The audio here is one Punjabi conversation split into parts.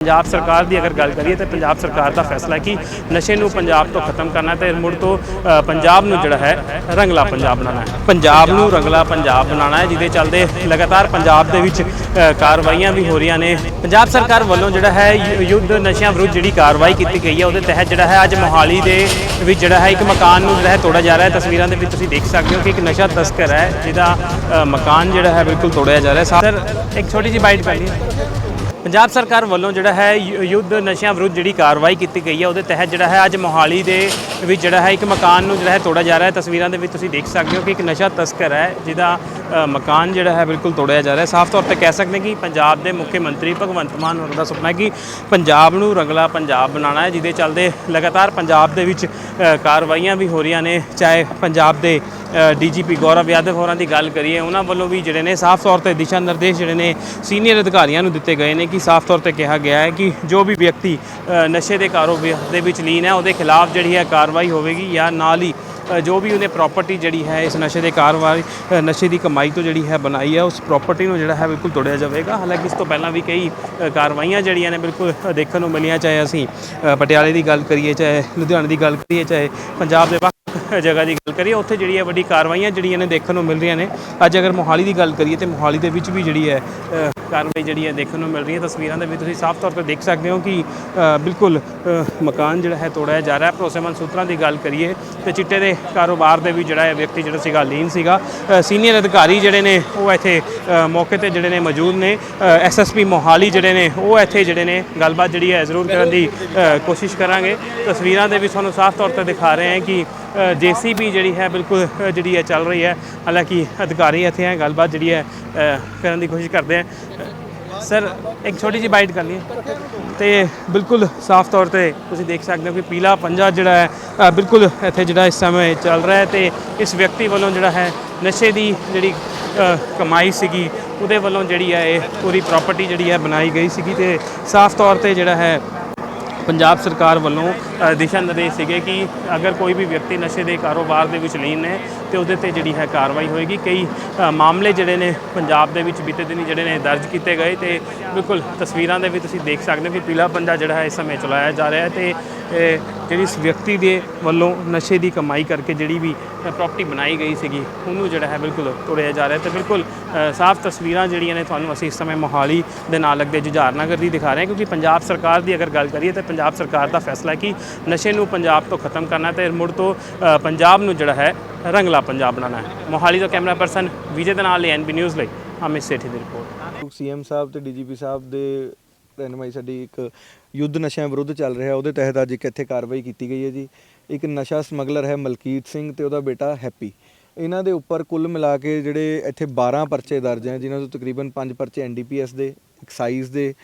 ਪੰਜਾਬ ਸਰਕਾਰ ਦੀ ਅਗਰ ਗੱਲ ਕਰੀਏ ਤਾਂ ਪੰਜਾਬ ਸਰਕਾਰ ਦਾ ਫੈਸਲਾ ਹੈ ਕਿ ਨਸ਼ੇ ਨੂੰ ਪੰਜਾਬ ਤੋਂ ਖਤਮ ਕਰਨਾ ਤੇ ਮੁੜ ਤੋਂ ਪੰਜਾਬ ਨੂੰ ਜਿਹੜਾ ਹੈ, ਰੰਗਲਾ ਪੰਜਾਬ ਬਣਾਉਣਾ ਹੈ। ਪੰਜਾਬ ਨੂੰ ਰੰਗਲਾ ਪੰਜਾਬ ਬਣਾਉਣਾ ਹੈ, ਜਿਹਦੇ ਚੱਲਦੇ ਲਗਾਤਾਰ ਪੰਜਾਬ ਦੇ ਵਿੱਚ ਕਾਰਵਾਈਆਂ ਵੀ ਹੋ ਰਹੀਆਂ ਨੇ। ਪੰਜਾਬ ਸਰਕਾਰ ਵੱਲੋਂ ਜਿਹੜਾ ਹੈ ਯੁੱਧ ਨਸ਼ਿਆਂ ਵਿਰੁੱਧ ਜਿਹੜੀ ਕਾਰਵਾਈ ਕੀਤੀ ਗਈ ਹੈ, ਉਹਦੇ ਤਹਿਤ ਜਿਹੜਾ ਹੈ, ਅੱਜ ਮੋਹਾਲੀ ਦੇ ਵਿੱਚ ਜਿਹੜਾ ਹੈ, ਇੱਕ ਮਕਾਨ ਨੂੰ ਜਿਹੜਾ ਹੈ, ਤੋੜਿਆ ਜਾ ਰਿਹਾ ਹੈ। ਤਸਵੀਰਾਂ ਦੇ ਵਿੱਚ ਤੁਸੀਂ ਦੇਖ ਸਕਦੇ ਹੋ ਕਿ ਇੱਕ ਨਸ਼ਾ ਤਸਕਰ ਹੈ, ਜਿਹਦਾ ਮਕਾਨ ਜਿਹੜਾ ਹੈ, ਬਿਲਕੁਲ ਤੋੜਿਆ ਜਾ ਰਿਹਾ ਹੈ। ਸਰ, ਇੱਕ ਛੋਟੀ ਜਿਹੀ ਬਾਈਟ ਕਰ ਲਈਏ ਪੰਜਾਬ ਸਰਕਾਰ ਵੱਲੋਂ ਜਿਹੜਾ ਹੈ ਯੁ- ਯੁੱਧ ਨਸ਼ਿਆਂ ਵਿਰੁੱਧ ਜਿਹੜੀ ਕਾਰਵਾਈ ਕੀਤੀ ਗਈ ਹੈ, ਉਹਦੇ ਤਹਿਤ ਜਿਹੜਾ ਹੈ ਅੱਜ ਮੋਹਾਲੀ ਦੇ ਵਿੱਚ ਜਿਹੜਾ ਹੈ ਇੱਕ ਮਕਾਨ ਨੂੰ ਜਿਹੜਾ ਹੈ ਤੋੜਿਆ ਜਾ ਰਿਹਾ ਹੈ। ਤਸਵੀਰਾਂ ਦੇ ਵਿੱਚ ਤੁਸੀਂ ਦੇਖ ਸਕਦੇ ਹੋ ਕਿ ਇੱਕ ਨਸ਼ਾ ਤਸਕਰ ਹੈ, ਜਿਹਦਾ ਮਕਾਨ ਜਿਹੜਾ ਹੈ ਬਿਲਕੁਲ ਤੋੜਿਆ ਜਾ ਰਿਹਾ ਹੈ। ਸਾਫ਼ ਤੌਰ ਤੇ ਕਹਿ ਸਕਦੇ ਕਿ ਪੰਜਾਬ ਦੇ ਮੁੱਖ ਮੰਤਰੀ ਭਗਵੰਤ ਮਾਨ ਹੋਰਾਂ ਦਾ ਸੁਪਨਾ ਹੈ ਕਿ ਪੰਜਾਬ ਨੂੰ ਰੰਗਲਾ ਪੰਜਾਬ ਬਣਾਉਣਾ ਹੈ, ਜਿਹਦੇ ਚੱਲਦੇ ਲਗਾਤਾਰ ਪੰਜਾਬ ਦੇ ਵਿੱਚ ਕਾਰਵਾਈਆਂ ਵੀ ਹੋ ਰਹੀਆਂ ਨੇ, ਚਾਹੇ ਪੰਜਾਬ ਦੇ ਡੀਜੀਪੀ ਗੌਰਵ ਯਾਦਵ ਹੋਰਾਂ ਦੀ ਗੱਲ ਕਰੀਏ, ਉਹਨਾਂ ਵੱਲੋਂ ਵੀ ਜਿਹੜੇ ਨੇ ਸਾਫ਼ ਤੌਰ ਤੇ ਦਿਸ਼ਾ ਨਿਰਦੇਸ਼ ਜਿਹੜੇ ਨੇ ਸੀਨੀਅਰ ਅਧਿਕਾਰੀਆਂ ਨੂੰ ਦਿੱਤੇ ਗਏ ਨੇ ਕਿ ਸਾਫ਼ ਤੌਰ ਤੇ ਕਿਹਾ ਗਿਆ ਹੈ ਕਿ ਜੋ ਵੀ ਵਿਅਕਤੀ ਨਸ਼ੇ ਦੇ ਕਾਰੋਬਾਰ ਦੇ ਵਿੱਚ ਲੀਨ ਹੈ, ਉਹਦੇ ਖਿਲਾਫ ਜਿਹੜੀ ਹੈ ਕਾਰਵਾਈ ਹੋਵੇਗੀ ਜਾਂ ਨਾਲ ਹੀ ਜੋ ਵੀ ਉਹਨੇ ਪ੍ਰਾਪਰਟੀ ਜਿਹੜੀ ਹੈ ਇਸ ਨਸ਼ੇ ਦੇ ਕਾਰੋਬਾਰ ਨਸ਼ੇ ਦੀ ਕਮਾਈ ਤੋਂ ਜਿਹੜੀ ਹੈ ਬਣਾਈ ਹੈ, ਉਸ ਪ੍ਰਾਪਰਟੀ ਨੂੰ ਜਿਹੜਾ ਹੈ ਬਿਲਕੁਲ ਤੋੜਿਆ ਜਾਵੇਗਾ। ਹਾਲਾਂਕਿ ਇਸ ਤੋਂ ਪਹਿਲਾਂ ਵੀ ਕਈ ਕਾਰਵਾਈਆਂ ਜਿਹੜੀਆਂ ਨੇ ਬਿਲਕੁਲ ਦੇਖਣ ਨੂੰ ਮਿਲੀਆਂ, ਚਾਹੇ ਅਸੀਂ ਪਟਿਆਲੇ ਦੀ ਗੱਲ ਕਰੀਏ, ਚਾਹੇ ਲੁਧਿਆਣੇ ਦੀ ਗੱਲ ਕਰੀਏ, ਚਾਹੇ ਪੰਜਾਬ ਦੇ ਵੱਖ ਜਗ੍ਹਾ ਦੀ ਗੱਲ ਕਰੀਏ, ਉੱਥੇ ਜਿਹੜੀ ਹੈ ਵੱਡੀ ਕਾਰਵਾਈਆਂ ਜਿਹੜੀਆਂ ਨੇ ਦੇਖਣ ਨੂੰ ਮਿਲ ਰਹੀਆਂ ਨੇ। ਅੱਜ ਅਗਰ ਮੋਹਾਲੀ ਦੀ ਗੱਲ ਕਰੀਏ ਤੇ ਮੋਹਾਲੀ ਦੇ ਵਿੱਚ ਵੀ ਜਿਹੜੀ ਹੈ ਕਾਰਵਾਈ ਜਿਹੜੀ ਹੈ ਦੇਖਣ ਨੂੰ ਮਿਲ ਰਹੀ ਹੈ। ਤਸਵੀਰਾਂ ਦੇ ਵਿੱਚ ਤੁਸੀਂ ਸਾਫ਼ ਤੌਰ ਤੇ ਦੇਖ ਸਕਦੇ ਹੋ ਕਿ ਬਿਲਕੁਲ ਮਕਾਨ ਜਿਹੜਾ ਹੈ ਤੋੜਿਆ ਜਾ ਰਿਹਾ। ਭਰੋਸੇਮੰਦ ਸੂਤਰਾਂ ਦੀ ਗੱਲ ਕਰੀਏ ਤੇ ਚਿੱਟੇ ਦੇ ਕਾਰੋਬਾਰ ਦੇ ਵੀ ਜਿਹੜਾ ਹੈ ਵਿਅਕਤੀ ਜਿਹੜਾ ਸੀਗਾ ਲੀਨ ਸੀਗਾ। ਸੀਨੀਅਰ ਅਧਿਕਾਰੀ ਜਿਹੜੇ ਨੇ, ਉਹ ਇੱਥੇ ਮੌਕੇ ਤੇ ਜਿਹੜੇ ਨੇ ਮੌਜੂਦ ਨੇ। ਐਸਐਸਪੀ ਮੋਹਾਲੀ ਜਿਹੜੇ ਨੇ, ਉਹ ਇੱਥੇ ਜਿਹੜੇ ਨੇ ਗੱਲਬਾਤ ਜਿਹੜੀ ਹੈ ਜ਼ਰੂਰ ਕਰਨ ਦੀ ਕੋਸ਼ਿਸ਼ ਕਰਾਂਗੇ। ਤਸਵੀਰਾਂ ਦੇ ਵਿੱਚ ਤੁਹਾਨੂੰ ਸਾਫ਼ ਤੌਰ ਤੇ ਦਿਖਾ ਰਹੇ ਹਾਂ ਕਿ ਜੀਸੀਬੀ ਜਿਹੜੀ ਹੈ ਬਿਲਕੁਲ ਜਿਹੜੀ ਹੈ ਚੱਲ ਰਹੀ ਹੈ। ਹਾਲਾਂਕਿ ਅਧਿਕਾਰੀ ਇੱਥੇ ਹੈ, ਗੱਲਬਾਤ ਜਿਹੜੀ ਹੈ ਕਰਨ ਦੀ ਕੋਸ਼ਿਸ਼ ਕਰਦੇ ਆ ਸਰ, ਇੱਕ ਛੋਟੀ ਜਿਹੀ ਬਾਈਟ ਕਰ ਲਈਏ। ਤੇ ਬਿਲਕੁਲ ਸਾਫ਼ ਤੌਰ ਤੇ ਤੁਸੀਂ ਦੇਖ ਸਕਦੇ ਹੋ ਕਿ ਪੀਲਾ ਪੰਜਾ ਜਿਹੜਾ ਹੈ ਬਿਲਕੁਲ ਇੱਥੇ ਜਿਹੜਾ ਇਸ ਸਮੇਂ ਚੱਲ ਰਿਹਾ ਹੈ ਤੇ ਇਸ ਵਿਅਕਤੀ ਵੱਲੋਂ ਜਿਹੜਾ ਹੈ, ਨਸ਼ੇ ਦੀ ਜਿਹੜੀ ਕਮਾਈ ਸੀਗੀ, ਉਹਦੇ ਵੱਲੋਂ ਜਿਹੜੀ ਹੈ, ਇਹ ਪੂਰੀ ਪ੍ਰਾਪਰਟੀ ਜਿਹੜੀ ਹੈ ਬਣਾਈ ਗਈ ਸੀਗੀ ਤੇ ਸਾਫ਼ ਤੌਰ ਤੇ ਜਿਹੜਾ ਹੈ ਪੰਜਾਬ ਸਰਕਾਰ ਵੱਲੋਂ ਦਿਸ਼ਾ ਨਿਰਦੇਸ਼ ਸੀਗੇ ਕਿ ਅਗਰ ਕੋਈ ਵੀ ਵਿਅਕਤੀ ਨਸ਼ੇ ਦੇ ਕਾਰੋਬਾਰ ਦੇ ਵਿੱਚ ਲੀਨ ਹੈ ਤੇ ਉਹਦੇ ਤੇ ਜਿਹੜੀ ਹੈ ਕਾਰਵਾਈ ਹੋਏਗੀ। ਕਈ ਮਾਮਲੇ ਜਿਹੜੇ ਨੇ ਪੰਜਾਬ ਦੇ ਵਿੱਚ ਬੀਤੇ ਦਿਨੀ ਜਿਹੜੇ ਨੇ ਦਰਜ ਕੀਤੇ ਗਏ ਤੇ ਬਿਲਕੁਲ ਤਸਵੀਰਾਂ ਦੇ ਵਿੱਚ ਤੁਸੀਂ ਦੇਖ ਸਕਦੇ ਹੋ ਕਿ ਪੀਲਾ ਪੰਜਾ ਜਿਹੜਾ ਹੈ ਇਸ ਸਮੇਂ ਚਲਾਇਆ ਜਾ ਰਿਹਾ ਹੈ ਤੇ ਜਿਹੜੀ ਇਸ ਵਿਅਕਤੀ ਦੇ ਵੱਲੋਂ ਨਸ਼ੇ ਦੀ ਕਮਾਈ ਕਰਕੇ ਜਿਹੜੀ ਵੀ ਪ੍ਰਾਪਰਟੀ ਬਣਾਈ ਗਈ ਸੀਗੀ, ਉਹਨੂੰ ਜਿਹੜਾ ਹੈ ਬਿਲਕੁਲ ਤੋੜਿਆ ਜਾ ਰਿਹਾ ਤੇ ਬਿਲਕੁਲ ਸਾਫ਼ ਤਸਵੀਰਾਂ ਜਿਹੜੀਆਂ ਨੇ ਤੁਹਾਨੂੰ ਅਸੀਂ ਇਸ ਸਮੇਂ ਮੋਹਾਲੀ ਦੇ ਨਾਲ ਲੱਗਦੇ ਜੁਝਾਰਨਗਰ ਦੀ ਦਿਖਾ ਰਹੇ ਹਾਂ, ਕਿਉਂਕਿ ਪੰਜਾਬ ਸਰਕਾਰ ਦੀ ਅਗਰ ਗੱਲ ਕਰੀਏ ਤਾਂ ਪੰਜਾਬ ਸਰਕਾਰ ਦਾ ਫੈਸਲਾ ਕਿ ਨਸ਼ੇ ਨੂੰ ਪੰਜਾਬ ਤੋਂ ਖਤਮ ਕਰਨਾ ਤੇ ਮੁੜ ਤੋਂ ਪੰਜਾਬ ਨੂੰ ਜਿਹੜਾ ਹੈ ਰੰਗਲਾ ਪੰਜਾਬ ਬਣਾਉਣਾ ਹੈ। ਮੋਹਾਲੀ ਤੋਂ ਕੈਮਰਾ ਪਰਸਨ ਵਿਜੇ ਦੇ ਨਾਲ ਐਨਬੀ ਨਿਊਜ਼ ਲਈ, ਅਮਿਤ ਸੇਠੀ ਦੀ ਰਿਪੋਰਟ। ਸੀਐਮ ਸਾਹਿਬ ਤੇ ਡੀਜੀਪੀ ਸਾਹਿਬ ਦੇ ਰਹਿਨਮਾਈ ਸਾਡੀ ਇੱਕ ਯੁੱਧ ਨਸ਼ਿਆਂ ਵਿਰੁੱਧ ਚੱਲ ਰਿਹਾ, ਉਹਦੇ ਤਹਿਤ ਅੱਜ ਇੱਕ ਇੱਥੇ ਕਾਰਵਾਈ ਕੀਤੀ ਗਈ ਹੈ ਜੀ। ਇੱਕ ਨਸ਼ਾ ਸਮਗਲਰ ਹੈ ਮਲਕੀਤ ਸਿੰਘ ਤੇ ਉਹਦਾ ਬੇਟਾ ਹੈਪੀ। ਇਹਨਾਂ ਦੇ ਉੱਪਰ ਕੁੱਲ ਮਿਲਾ ਕੇ ਜਿਹੜੇ ਇੱਥੇ 12 ਪਰਚੇ ਦਰਜ ਹੈ, ਜਿਨ੍ਹਾਂ ਤੋਂ ਤਕਰੀਬਨ 5 ਪਰਚੇ ਐਨਡੀਪੀਐਸ ਦੇ, ਐਕਸਾਈਜ਼ ਦੇ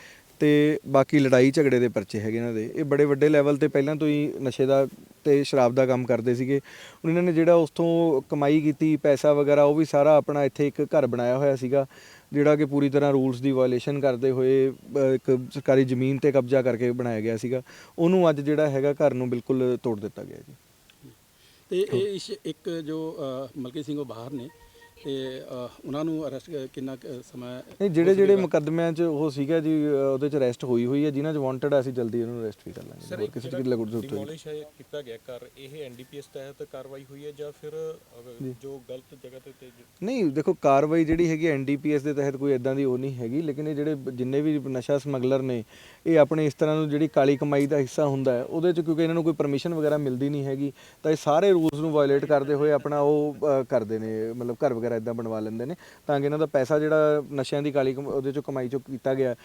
ਤੇ ਬਾਕੀ ਲੜਾਈ ਝਗੜੇ ਦੇ ਪਰਚੇ ਹੈਗੇ ਇਹਨਾਂ ਦੇ। ਇਹ ਬੜੇ ਵੱਡੇ ਲੈਵਲ ਤੇ ਪਹਿਲਾਂ ਤੋਂ ਹੀ ਨਸ਼ੇ ਦਾ ਤੇ ਸ਼ਰਾਬ ਦਾ ਕੰਮ ਕਰਦੇ ਸੀਗੇ। ਹੁਣ ਇਹਨਾਂ ਨੇ ਜਿਹੜਾ ਉਸ ਤੋਂ ਕਮਾਈ ਕੀਤੀ ਪੈਸਾ ਵਗੈਰਾ ਉਹ ਵੀ ਸਾਰਾ ਆਪਣਾ ਇੱਥੇ ਇੱਕ ਘਰ ਬਣਾਇਆ ਹੋਇਆ ਸੀਗਾ ਜਿਹੜਾ ਕਿ ਪੂਰੀ ਤਰ੍ਹਾਂ ਰੂਲਸ ਦੀ ਵਾਇਲੇਸ਼ਨ ਕਰਦੇ ਹੋਏ ਅ, ਇੱਕ ਸਰਕਾਰੀ ਜ਼ਮੀਨ ਤੇ ਕਬਜ਼ਾ ਕਰਕੇ ਬਣਾਇਆ ਗਿਆ ਸੀਗਾ। ਉਹਨੂੰ ਅੱਜ ਜਿਹੜਾ ਹੈਗਾ ਘਰ ਨੂੰ ਬਿਲਕੁਲ ਤੋੜ ਦਿੱਤਾ ਗਿਆ ਜੀ। ਤੇ ਇਹ ਇਸ ਇੱਕ ਜੋ ਅ, ਮਲਕੀ ਸਿੰਘ ਉਹ ਬਾਹਰ ਨੇ ਤੇ ਉਹਨਾਂ ਨੂੰ ਅਰੈਸਟ ਕਿੰਨਾ ਸਮਾਂ ਨਹੀਂ ਜਿਹੜੇ ਜਿਹੜੇ ਮੁਕੱਦਮਿਆਂ 'ਚ ਉਹ ਸੀਗਾ ਜੀ ਉਹਦੇ 'ਚ ਅਰੈਸਟ ਹੋਈ ਹੋਈ ਹੈ ਜਿਨ੍ਹਾਂ 'ਚ ਵਾਂਟਡ ਆ ਅਸੀਂ ਜਲਦੀ ਉਹਨੂੰ ਅਰੈਸਟ ਵੀ ਕਰ ਲਾਂਗੇ। ਹੋਰ ਕਿਸੇ ਚੀਜ਼ ਦੀ ਲੋੜ ਜ਼ਰੂਰਤ ਹੋਈ ਹੈ ਕੀਤਾ ਗਿਆ ਘਰ ਇਹ ਐਨਡੀਪੀਐਸ ਤਹਿਤ ਕਾਰਵਾਈ ਹੋਈ ਹੈ ਜਾਂ ਫਿਰ ਜੋ। ਗਲਤ ਜਗ੍ਹਾ ਤੇ ਤੇ ਨਹੀਂ ਦੇਖੋ ਕਾਰਵਾਈ ਜਿਹੜੀ ਹੈਗੀ ਐਨਡੀਪੀਐਸ ਦੇ ਤਹਿਤ ਕੋਈ ਇਦਾਂ ਦੀ ਉਹ ਨਹੀਂ ਹੈਗੀ ਲੇਕਿਨ ਇਹ ਜਿਹੜੇ ਜਿੰਨੇ ਵੀ ਨਸ਼ਾ ਸਮਗਲਰ ਨੇ ਇਹ ਆਪਣੇ ਇਸ ਤਰ੍ਹਾਂ ਨੂੰ ਜਿਹੜੀ ਕਾਲੀ ਕਮਾਈ ਦਾ ਹਿੱਸਾ ਹੁੰਦਾ ਹੈ ਉਹਦੇ 'ਚ ਕਿਉਂਕਿ ਇਹਨਾਂ ਨੂੰ ਕੋਈ ਪਰਮਿਸ਼ਨ ਵਗੈਰਾ ਮਿਲਦੀ ਨਹੀਂ ਹੈਗੀ ਤਾਂ ਇਹ ਸਾਰੇ ਰੂਲਸ ਨੂੰ ਵਾਇਲੇਟ ਕਰਦੇ ਹੋਏ ਆਪਣਾ ਉਹ ਕਰਦੇ ਨੇ ਮਤਲਬ ਘਰ ਵਗੈਰਾ ਇਦਾਂ ਬਣਵਾ ਲੈਂਦੇ ਨੇ ਤਾਂ ਕਿ ਇਹਨਾਂ ਦਾ ਪੈਸਾ ਜਿਹੜਾ ਨਸ਼ਿਆਂ ਦੀ ਕਾਲੀ ਕਮ- ਉਹਦੇ 'ਚੋਂ ਕਮਾਈ 'ਚੋਂ ਕੀਤਾ ਗਿਆ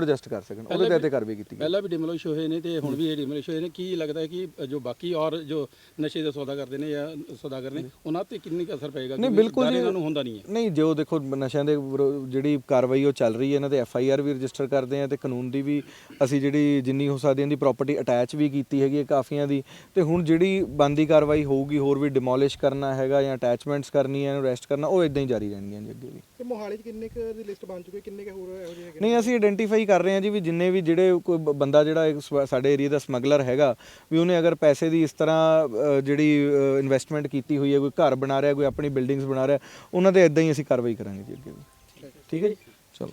ਐਡਜਸਟ ਕਰ ਸਕਣ। ਉਹਦੇ ਤਹਿਤ ਇਹ ਕਾਰਵਾਈ ਕੀਤੀ ਗਈ। ਪਹਿਲਾਂ ਵੀ ਡਿਮੋਲਿਸ਼ ਹੋਏ ਨੇ ਤੇ ਹੁਣ ਵੀ ਇਹ ਡਿਮੋਲਿਸ਼ ਹੋਏ ਨੇ। ਕੀ ਲੱਗਦਾ ਹੈ ਕਿ ਜੋ ਬਾਕੀ ਔਰ ਜੋ ਨਸ਼ੇ ਦਾ ਸੌਦਾ ਕਰਦੇ ਨੇ ਜਾਂ ਸੌਦਾਗਰ ਨੇ ਉਹਨਾਂ ਤੇ ਕਿੰਨੀ ਕੁ ਅਸਰ ਪਏਗਾ? ਨਹੀਂ ਕਿਉਂਕਿ ਬਿਲਕੁਲ ਡਰ ਜੀ ਇਹਨਾਂ ਨੂੰ ਹੁੰਦਾ ਨਹੀਂ ਹੈ। ਨਹੀਂ ਜੋ ਦੇਖੋ ਨਸ਼ਿਆਂ ਦੇ ਵਿਰੋ- ਜਿਹੜੀ ਕਾਰਵਾਈ ਉਹ ਚੱਲ ਰਹੀ ਹੈ ਇਹਨਾਂ ਦੇ ਐਫ ਆਈ ਆਰ ਵੀ ਰਜਿਸਟਰ ਕਰਦੇ ਆ ਤੇ ਕਾਨੂੰਨ ਦੀ ਵੀ ਅਸੀਂ ਜਿਹੜੀ ਜਿੰਨੀ ਹੋ ਸਕਦੀ ਇਹਦੀ ਪ੍ਰਾਪਰਟੀ ਅਟੈਚ ਵੀ ਕੀਤੀ ਹੈਗੀ ਹੈ ਕਾਫੀਆਂ ਦੀ। ਤੇ ਹੁਣ ਜਿਹੜੀ ਬੰਦੀ ਕਾਰਵਾਈ ਹੋਊਗੀ ਹੋਰ ਵੀ ਡਿਮੋਲਿਸ਼ ਕਰਨਾ ਹੈਗਾ ਜਾਂ ਅਟੈਚਮੈਂਟਸ ਕਰਨੀ ਹੈ ਇਹਨੂੰ ਰੈਸਟ ਕਰਨਾ ਉਹ ਇਦਾਂ ਹੀ ਜਾਰੀ ਰਹਿਣਗੀਆਂ ਜੀ ਅੱਗੇ ਵੀ। ਤੇ ਮੋਹਾਲੀ 'ਚ ਕਿੰਨੇ ਕੁ ਦੀ ਲਿਸਟ ਬਣ ਚੁੱਕੀ ਕਿੰਨੇ ਕੁ ਹੋਰ ਇਹੋ ਜਿਹੇ ਹੈਗੇ ਨਹੀਂ ਅਸੀਂ ਆਇਡੈਂਟੀਫਾਈ ਕਰ ਰਹੇ ਹਾਂ ਜੀ ਵੀ ਜਿੰਨੇ ਵੀ ਜਿਹੜੇ ਕੋਈ ਬ- ਬੰਦਾ ਜਿਹੜਾ ਇੱਕ ਸਵ- ਸਾਡੇ ਏਰੀਆ ਦਾ ਸਮਗਲਰ ਹੈਗਾ ਵੀ ਉਹਨੇ ਅਗਰ ਪੈਸੇ ਦੀ ਇਸ ਤਰ੍ਹਾਂ ਅ, ਜਿਹੜੀ ਇਨਵੈਸਟਮੈਂਟ ਕੀਤੀ ਹੋਈ ਹੈ ਕੋਈ ਘਰ ਬਣਾ ਰਿਹਾ ਕੋਈ ਆਪਣੀ ਬਿਲਡਿੰਗਸ ਬਣਾ ਰਿਹਾ ਉਹਨਾਂ ਤੇ ਇਦਾਂ ਹੀ ਅਸੀਂ ਕਾਰਵਾਈ ਕਰਾਂਗੇ ਜੀ ਅੱਗੇ ਵੀ। ਠੀਕ ਹੈ ਜੀ? ਚਲੋ।